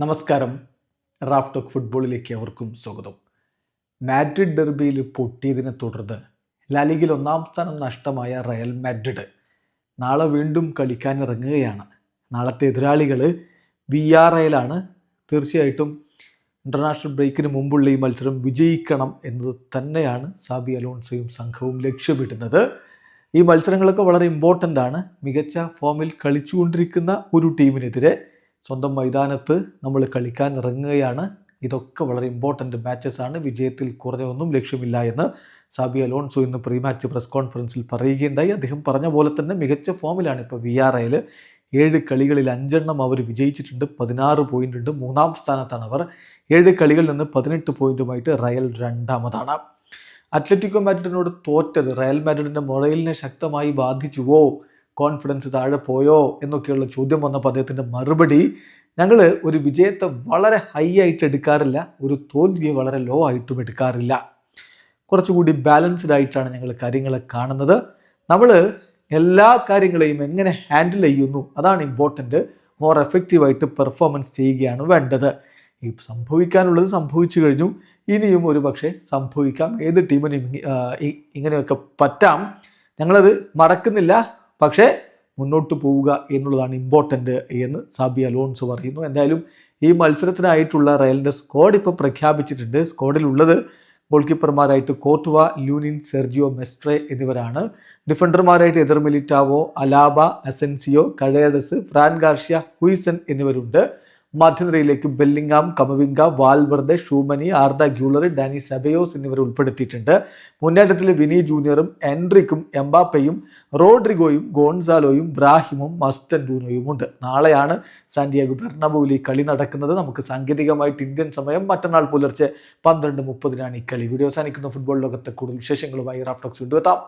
നമസ്കാരം. Raf talk ഫുട്ബോളിലേക്ക് അവർക്കും സ്വാഗതം. മാഡ്രിഡ് ഡെർബിയിൽ പൊട്ടിയതിനെ തുടർന്ന് ലാലിഗിൽ ഒന്നാം സ്ഥാനം നഷ്ടമായ റയൽ മാഡ്രിഡ് നാളെ വീണ്ടും കളിക്കാനിറങ്ങുകയാണ്. നാളത്തെ എതിരാളികൾ വി ആർ ഐയിലാണ് തീർച്ചയായിട്ടും ഇന്റർനാഷണൽ ബ്രേക്കിന് മുമ്പുള്ള ഈ മത്സരം വിജയിക്കണം എന്നത് തന്നെയാണ് സാബി അലോൺസയും സംഘവും ലക്ഷ്യമിടുന്നത്. ഈ മത്സരങ്ങളൊക്കെ വളരെ ഇമ്പോർട്ടന്റ് ആണ്. മികച്ച ഫോമിൽ കളിച്ചുകൊണ്ടിരിക്കുന്ന ഒരു ടീമിനെതിരെ സ്വന്തം മൈതാനത്ത് നമ്മൾ കളിക്കാൻ ഇറങ്ങുകയാണ്. ഇതൊക്കെ വളരെ ഇമ്പോർട്ടന്റ് ആണ്. വിജയത്തിൽ കുറഞ്ഞൊന്നും ലക്ഷ്യമില്ല എന്ന് സാബി അലോൺസോ ഇന്ന് പ്രീ മാച്ച് പ്രസ് കോൺഫറൻസിൽ പറയുകയുണ്ടായി. അദ്ദേഹം പറഞ്ഞ പോലെ തന്നെ മികച്ച ഫോമിലാണ് ഇപ്പോൾ വി ആർ ഐയിൽ ഏഴ് കളികളിൽ അഞ്ചെണ്ണം അവർ വിജയിച്ചിട്ടുണ്ട്. പതിനാറ് പോയിന്റ് ഉണ്ട്. മൂന്നാം സ്ഥാനത്താണ് അവർ. ഏഴ് കളികളിൽ നിന്ന് പതിനെട്ട് പോയിന്റുമായിട്ട് റയൽ രണ്ടാമതാണ്. അത്ലറ്റിക്കോ മാഡ്രിഡിനോട് തോറ്റത്. റയൽ മാഡ്രിഡിന്റെ മൊറയിലിനെ ശക്തമായി ബാധിച്ചുവോ കോൺഫിഡൻസ് താഴെ പോയോ എന്നൊക്കെയുള്ള ചോദ്യം വന്നപ്പോൾ അദ്ദേഹത്തിന്റെ മറുപടി ഞങ്ങൾ ഒരു വിജയത്തെ വളരെ ഹൈ ആയിട്ട് എടുക്കാറില്ല ഒരു തോൽവിയെ വളരെ ലോ ആയിട്ടും എടുക്കാറില്ല. കുറച്ചുകൂടി ബാലൻസ്ഡ് ആയിട്ടാണ് ഞങ്ങൾ കാര്യങ്ങളെ കാണുന്നത്. നമ്മൾ എല്ലാ കാര്യങ്ങളെയും എങ്ങനെ ഹാൻഡിൽ ചെയ്യുന്നു അതാണ് ഇമ്പോർട്ടന്റ് മോർ എഫക്റ്റീവായിട്ട് പെർഫോമൻസ് ചെയ്യുകയാണ് വേണ്ടത്. ഈ സംഭവിക്കാനുള്ളത് സംഭവിച്ചു കഴിഞ്ഞു. ഇനിയും ഒരു പക്ഷേ സംഭവിക്കാം. ഏത് ടീമിനും ഇങ്ങനെയൊക്കെ പറ്റാം. ഞങ്ങളത് മറക്കുന്നില്ല. പക്ഷേ മുന്നോട്ട് പോവുക എന്നുള്ളതാണ് ഇമ്പോർട്ടന്റ് എന്ന് സാബി അലോൺസ് പറയുന്നു. എന്തായാലും ഈ മത്സരത്തിനായിട്ടുള്ള റയലിന്റെ സ്ക്വാഡ് ഇപ്പോൾ പ്രഖ്യാപിച്ചിട്ടുണ്ട്. സ്ക്വാഡിലുള്ളത് ഗോൾ കീപ്പർമാരായിട്ട് കോർട്ടുവ ലൂനിൻ സെർജിയോ മെസ്ട്രെ എന്നിവരാണ്. ഡിഫൻഡർമാരായിട്ട് Eder Militao Alaba Asencio Carreras Fran Garcia Huijsen എന്നിവരുണ്ട്. മധ്യനിരയിലേക്ക് Bellingham Camavinga Valverde Tchouameni Arda Guler Dani Ceballos എന്നിവർ ഉൾപ്പെടുത്തിയിട്ടുണ്ട്. മുന്നേറ്റത്തിൽ വിനി ജൂനിയറും എൻട്രിക്കും എംബാപ്പയും റോഡ്രിഗോയും ഗോൺസാലോയും ബ്രാഹിമും മസ്റ്റൻഡൂനോയും ഉണ്ട് നാളെയാണ് സാന്റിയാഗോ ബെർണബുവിൽ ഈ കളി നടക്കുന്നത്. നമുക്ക് സാങ്കേതികമായിട്ട് ഇന്ത്യൻ സമയം മറ്റന്നാൾ പുലർച്ചെ പന്ത്രണ്ട് മുപ്പതിനാണ് ഈ കളി. വീഡിയോ അവസാനിക്കുന്ന. ഫുട്ബോൾ ലോകത്തെ കൂടുതൽ വിശേഷങ്ങളുമായി റാഫ്റ്റോക്സ് കൊണ്ടുവെത്താം